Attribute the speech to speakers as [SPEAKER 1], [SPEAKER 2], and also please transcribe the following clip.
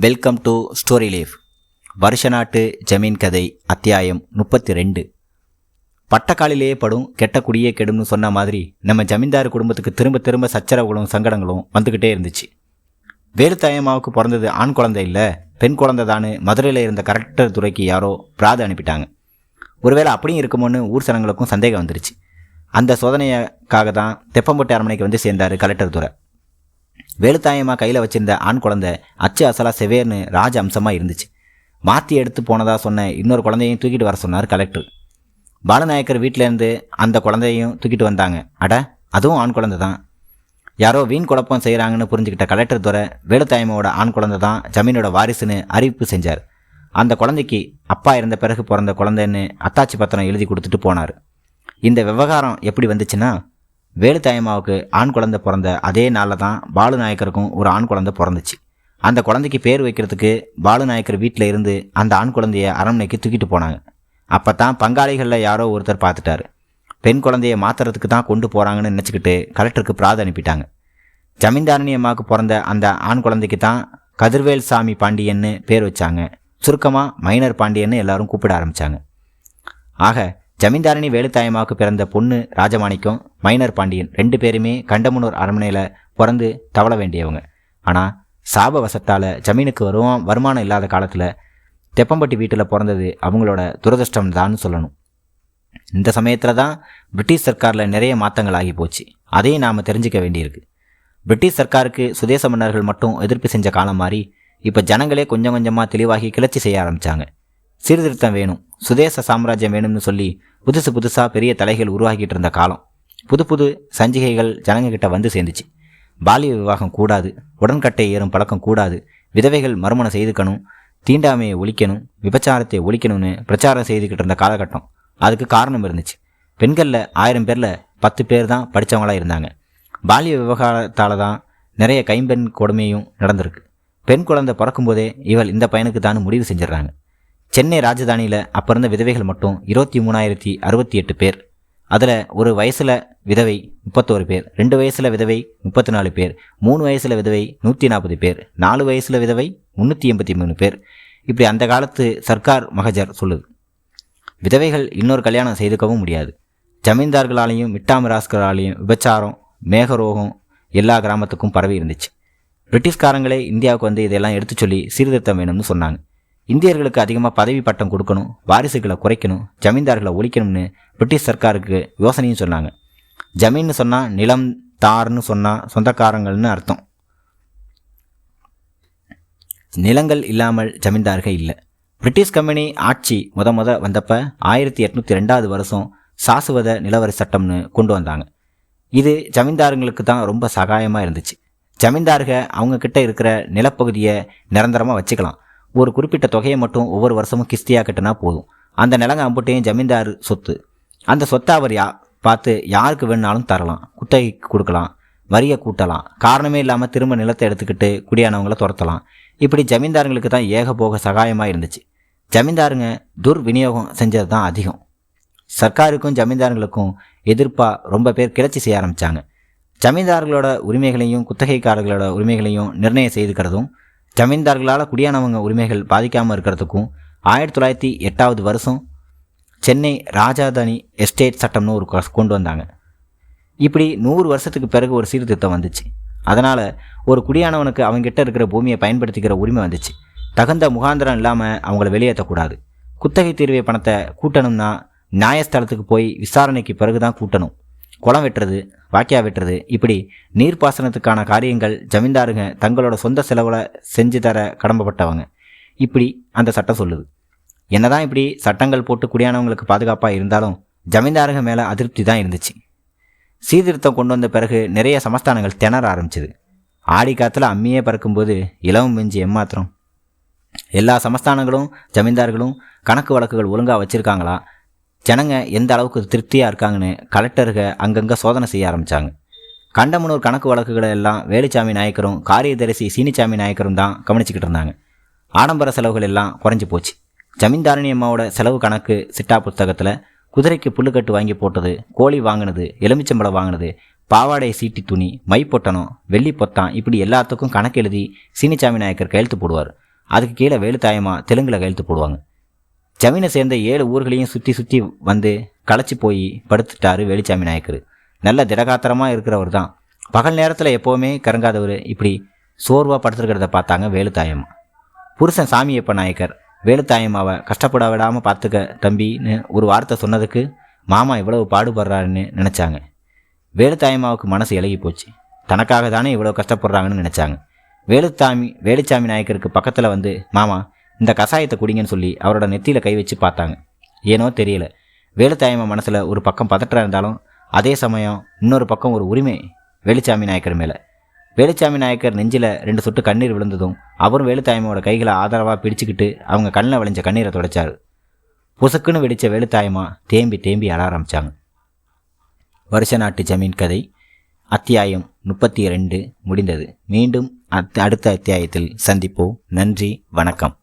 [SPEAKER 1] Welcome to story leaf வருஷ நாட்டு ஜமீன் கதை அத்தியாயம் முப்பத்தி ரெண்டு பட்டக்காலிலேயே படும் கெட்ட குடியே கெடும்னு சொன்ன மாதிரி நம்ம ஜமீன்தார் குடும்பத்துக்கு திரும்ப திரும்ப சச்சரவுகளும் சங்கடங்களும் வந்துக்கிட்டே இருந்துச்சு. வேலுத்தாயம்மாவுக்கு பிறந்தது ஆண் குழந்தை இல்லை பெண் குழந்தை தானு மதுரையில் இருந்த கரெக்டர் துறைக்கு யாரோ பிராத அனுப்பிட்டாங்க. ஒருவேளை அப்படியும் இருக்குமோன்னு ஊர் சனங்களுக்கும் சந்தேகம் வந்துருச்சு. அந்த சோதனைக்காக தான் தெப்பம்பட்டு அரண்மனைக்கு வந்து சேர்ந்தார் கலெக்டர் துறை. வேலுத்தாயமா கையில் வச்சிருந்த ஆண் குழந்தை அச்சு அசலா செவேர்னு ராஜ அம்சமாக இருந்துச்சு. மாற்றி எடுத்து போனதா சொன்ன இன்னொரு குழந்தையும் தூக்கிட்டு வர சொன்னார் கலெக்டர். பாலநாயக்கர் வீட்டிலேருந்து அந்த குழந்தையும் தூக்கிட்டு வந்தாங்க. அட அதுவும் ஆண் குழந்தை தான். யாரோ வீண் குழப்பம் செய்கிறாங்கன்னு புரிஞ்சுக்கிட்ட கலெக்டர் துறை வேலுத்தாயமாவோட ஆண் குழந்தை தான் ஜமீனோட வாரிசுன்னு அறிவிப்பு செஞ்சார். அந்த குழந்தைக்கு அப்பா இருந்த பிறகு பிறந்த குழந்தைன்னு அத்தாச்சி பத்திரம் எழுதி கொடுத்துட்டு போனார். இந்த விவகாரம் எப்படி வந்துச்சுன்னா வேலுத்தாயம்மாவுக்கு ஆண் குழந்தை பிறந்த அதே நாளில் தான் பாலு நாயக்கருக்கும் ஒரு ஆண் குழந்தை பிறந்துச்சு. அந்த குழந்தைக்கு பேர் வைக்கிறதுக்கு பாலு நாயக்கர் வீட்டில் இருந்து அந்த ஆண் குழந்தைய அரண்மனைக்கு தூக்கிட்டு போனாங்க. அப்போ தான் பங்காளிகளில் யாரோ ஒருத்தர் பார்த்துட்டாரு. பெண் குழந்தைய மாத்துறதுக்கு தான் கொண்டு போகிறாங்கன்னு நினச்சிக்கிட்டு கலெக்டருக்கு பிராத அனுப்பிட்டாங்க. ஜமீன்தாரணி அம்மாவுக்கு பிறந்த அந்த ஆண் குழந்தைக்கு தான் கதிர்வேல் சாமி பாண்டியன்னு பேர் வச்சாங்க. சுருக்கமாக மைனர் பாண்டியன்னு எல்லாரும் கூப்பிட ஆரம்பித்தாங்க ஆக ஜமீன்தாரணி வேலுத்தாயமாவுக்கு பிறந்த பொண்ணு ராஜமாணிக்கம் மைனர் பாண்டியன் ரெண்டு பேருமே கண்டமனூர் அரண்மனையில் பிறந்து தவள வேண்டியவங்க. ஆனால் சாப வசத்தால் ஜமீனுக்கு வருவம் வருமானம் இல்லாத காலத்தில் தெப்பம்பட்டி வீட்டில் பிறந்தது அவங்களோட துரதிருஷ்டம் தான் சொல்லணும். இந்த சமயத்தில் தான் பிரிட்டிஷ் சர்க்காரில் நிறைய மாற்றங்கள் ஆகி போச்சு. அதையும் நாம் தெரிஞ்சுக்க வேண்டியிருக்கு. பிரிட்டிஷ் சர்க்காருக்கு சுதேச மன்னர்கள் மட்டும் எதிர்ப்பு செஞ்ச காலம் மாறி இப்போ ஜனங்களே கொஞ்சம் கொஞ்சமாக தெளிவாகி கிளர்ச்சி செய்ய ஆரம்பித்தாங்க சீர்திருத்தம் வேணும் சுதேச சாம்ராஜ்யம் வேணும்னு சொல்லி புதுசு புதுசாக பெரிய தலைகள் உருவாக்கிட்டு இருந்த காலம். புது புது சஞ்சிகைகள் ஜனங்ககிட்ட வந்து சேர்ந்துச்சு. பாலிய விவாகம் கூடாது உடன்கட்டை ஏறும் பழக்கம் கூடாது விதவைகள் மறுமணம் செய்துக்கணும் தீண்டாமையை ஒழிக்கணும் விபச்சாரத்தை ஒழிக்கணும்னு பிரச்சாரம் செய்துக்கிட்டு இருந்த காலகட்டம். அதுக்கு காரணம் இருந்துச்சு. பெண்களில் ஆயிரம் பேரில் பத்து பேர் தான் படித்தவங்களாக இருந்தாங்க. பாலிய விவகாரத்தால் தான் நிறைய கைம்பெண் கொடுமையும் நடந்திருக்கு. பெண் குழந்தை பிறக்கும்போதே இவள் இந்த பையனுக்கு தான் முடிவு செஞ்சிடறாங்க. சென்னை ராஜதானியில் அப்போ இருந்த விதவைகள் மட்டும் இருபத்தி மூணாயிரத்தி அறுபத்தி எட்டு பேர். அதில் ஒரு வயசில் விதவை முப்பத்தோரு பேர் ரெண்டு வயசில் விதவை முப்பத்தி நாலு பேர் மூணு வயசில் விதவை நூற்றி நாற்பது பேர் நாலு வயசில் விதவை முந்நூற்றி எண்பத்தி மூணு பேர். இப்படி அந்த காலத்து சர்க்கார் மகஜர் சொல்லுது. விதவைகள் இன்னொரு கல்யாணம் செய்துக்கவும் முடியாது. ஜமீன்தார்களாலையும் மிட்டாமிராஸ்களாலையும் விபச்சாரம் மேகரோகம் எல்லா கிராமத்துக்கும் பரவி இருந்துச்சு. பிரிட்டிஷ்காரங்களே இந்தியாவுக்கு வந்து இதெல்லாம் எடுத்து சொல்லி சீர்திருத்தம் வேணும்னு சொன்னாங்க. இந்தியர்களுக்கு அதிகமாக பதவி பட்டம் கொடுக்கணும் வாரிசுகளை குறைக்கணும் ஜமீன்தார்களை ஒழிக்கணும்னு பிரிட்டிஷ் சர்க்காருக்கு யோசனையும் சொன்னாங்க. ஜமீன்னு சொன்னால் நிலம் தார்னு சொன்னால் சொந்தக்காரங்கள்னு அர்த்தம். நிலங்கள் இல்லாமல் ஜமீன்தார்கள் இல்லை. பிரிட்டிஷ் கம்பெனி ஆட்சி முத முத வந்தப்போ ஆயிரத்தி எட்நூற்றி ரெண்டாவது வருஷம் சாசுவத நிலவரி சட்டம்னு கொண்டு வந்தாங்க. இது ஜமீன்தாருங்களுக்கு தான் ரொம்ப சகாயமாக இருந்துச்சு. ஜமீன்தார்கள் அவங்கக்கிட்ட இருக்கிற நிலப்பகுதியை நிரந்தரமாக வச்சுக்கலாம். ஒரு குறிப்பிட்ட தொகையை மட்டும் ஒவ்வொரு வருஷமும் கிஸ்தியாக கட்டினா போதும். அந்த நிலங்க அம்புட்டையும் ஜமீன்தார் சொத்து. அந்த சொத்தை அவர் யா பார்த்து யாருக்கு வேணுனாலும் தரலாம். குத்தகைக்கு கொடுக்கலாம். வரியை கூட்டலாம். காரணமே இல்லாமல் திரும்ப நிலத்தை எடுத்துக்கிட்டு குடியானவங்கள துரத்தலாம். இப்படி ஜமீன்தாருங்களுக்கு தான் ஏக போக சகாயமாக இருந்துச்சு. ஜமீன்தாருங்க துர்விநியோகம் செஞ்சது தான் அதிகம். சர்க்காருக்கும் ஜமீன்தாருங்களுக்கும் எதிர்ப்பாக ரொம்ப பேர் கிளர்ச்சி செய்ய ஆரம்பித்தாங்க ஜமீன்தார்களோட உரிமைகளையும் குத்தகைக்காரர்களோட உரிமைகளையும் நிர்ணயம் செய்துக்கிறதும் ஜமீன்தார்களால் குடியானவங்க உரிமைகள் பாதிக்காமல் இருக்கிறதுக்கும் ஆயிரத்தி தொள்ளாயிரத்தி எட்டாவது வருஷம் சென்னை ராஜாதானி எஸ்டேட் சட்டம்னு ஒரு கொ- கொண்டு வந்தாங்க. இப்படி நூறு வருஷத்துக்கு பிறகு ஒரு சீர்திருத்தம் வந்துச்சு. அதனால் ஒரு குடியானவனுக்கு அவங்ககிட்ட இருக்கிற பூமியை பயன்படுத்திக்கிற உரிமை வந்துச்சு. தகுந்த முகாந்திரம் இல்லாமல் அவங்கள வெளியேற்றக்கூடாது. குத்தகை தீர்வை பணத்தை கூட்டணும்னா நியாயஸ்தலத்துக்கு போய் விசாரணைக்கு பிறகு தான் கூட்டணும். குளம் வெட்டுறது வாக்கியா வெட்டுறது இப்படி நீர்ப்பாசனத்துக்கான காரியங்கள் ஜமீன்தாருங்க தங்களோட சொந்த செலவில் செஞ்சு தர கடமைப்பட்டவங்க. இப்படி அந்த சட்டம் சொல்லுது. என்னதான் இப்படி சட்டங்கள் போட்டு குடியானவங்களுக்கு பாதுகாப்பாக இருந்தாலும் ஜமீன்தாருங்க மேலே அதிருப்தி தான் இருந்துச்சு. சீர்திருத்தம் கொண்டு வந்த பிறகு நிறைய சமஸ்தானங்கள் திணற ஆரம்பிச்சது. ஆடி காத்தில் அம்மியே பறக்கும்போது இலவம் மிஞ்சி எம்மாத்திரம். எல்லா சமஸ்தானங்களும் ஜமீன்தார்களும் கணக்கு வழக்குகள் ஒழுங்காக வச்சுருக்காங்களா? ஜனங்க எந்த அளவுக்கு திருப்தியாக இருக்காங்கன்னு கலெக்டருக அங்கங்கே சோதனை செய்ய ஆரம்பித்தாங்க கண்டமனூர் கணக்கு வழக்குகளை எல்லாம் வேலுச்சாமி நாயக்கரும் காரியதரிசி சீனிச்சாமி நாயக்கரும் தான் கவனிச்சுக்கிட்டு இருந்தாங்க. ஆடம்பர செலவுகள் எல்லாம் குறைஞ்சி போச்சு. ஜமீன்தாரணி அம்மாவோட செலவு கணக்கு சிட்டா புத்தகத்தில் குதிரைக்கு புல்லுக்கட்டு வாங்கி போட்டது கோழி வாங்கினது எலுமிச்சம்பழம் வாங்கினது பாவாடை சீட்டி துணி மை பொட்டணம் வெள்ளி பொத்தான் இப்படி எல்லாத்துக்கும் கணக்கு எழுதி சீனிச்சாமி நாயக்கர் கையெழுத்து போடுவார். அதுக்கு கீழே வேலுத்தாயமாக தெலுங்கில் கையெழுத்து போடுவாங்க. ஜமீனை சேர்ந்த ஏழு ஊர்களையும் சுற்றி சுற்றி வந்து களைச்சி போய் படுத்துட்டாரு வேலுச்சாமி நாயக்கர். நல்ல திடகாத்திரமாக இருக்கிறவர் தான். பகல் நேரத்தில் எப்போவுமே கறங்காதவர் இப்படி சோர்வாக படுத்துருக்கிறத பார்த்தாங்க வேலுத்தாயம்மா புருஷன் சாமியப்ப நாயக்கர் வேலுத்தாயம்மாவை கஷ்டப்பட விடாமல் பார்த்துக்க தம்பின்னு ஒரு வார்த்தை சொன்னதுக்கு மாமா இவ்வளவு பாடுபடுறாருன்னு நினச்சாங்க. வேலுத்தாயம்மாவுக்கு மனசு இலகி போச்சு. தனக்காக தானே இவ்வளோ கஷ்டப்படுறாங்கன்னு நினச்சாங்க. வேலுத்தாமி வேலுச்சாமி நாயக்கருக்கு பக்கத்தில் வந்து மாமா இந்த கஷாயத்தை குடிங்கன்னு சொல்லி அவரோட நெத்தியில் கை வச்சு பார்த்தாங்க. ஏனோ தெரியல. வேலுத்தாயம்மா மனசில் ஒரு பக்கம் பதற்றம் இருந்தாலும் அதே சமயம் இன்னொரு பக்கம் ஒரு உரிமை வேலுச்சாமி நாயக்கர் மேலே. வேலுச்சாமி நாயக்கர் நெஞ்சில் ரெண்டு சொட்டு கண்ணீர் விழுந்ததும் அவரும் வேலுத்தாயம்மாவோட கைகளை ஆதரவாக பிடிச்சிக்கிட்டு அவங்க கண்ணில் விளைஞ்ச கண்ணீரை தொடச்சார். புசக்குன்னு வெடித்த வேலுத்தாயம்மா தேம்பி தேம்பி அழ ஆரம்பித்தாங்க வருஷ நாட்டு ஜமீன் கதை அத்தியாயம் முப்பத்தி ரெண்டு முடிந்தது. மீண்டும் அத் அடுத்த அத்தியாயத்தில் சந்திப்போம். நன்றி வணக்கம்.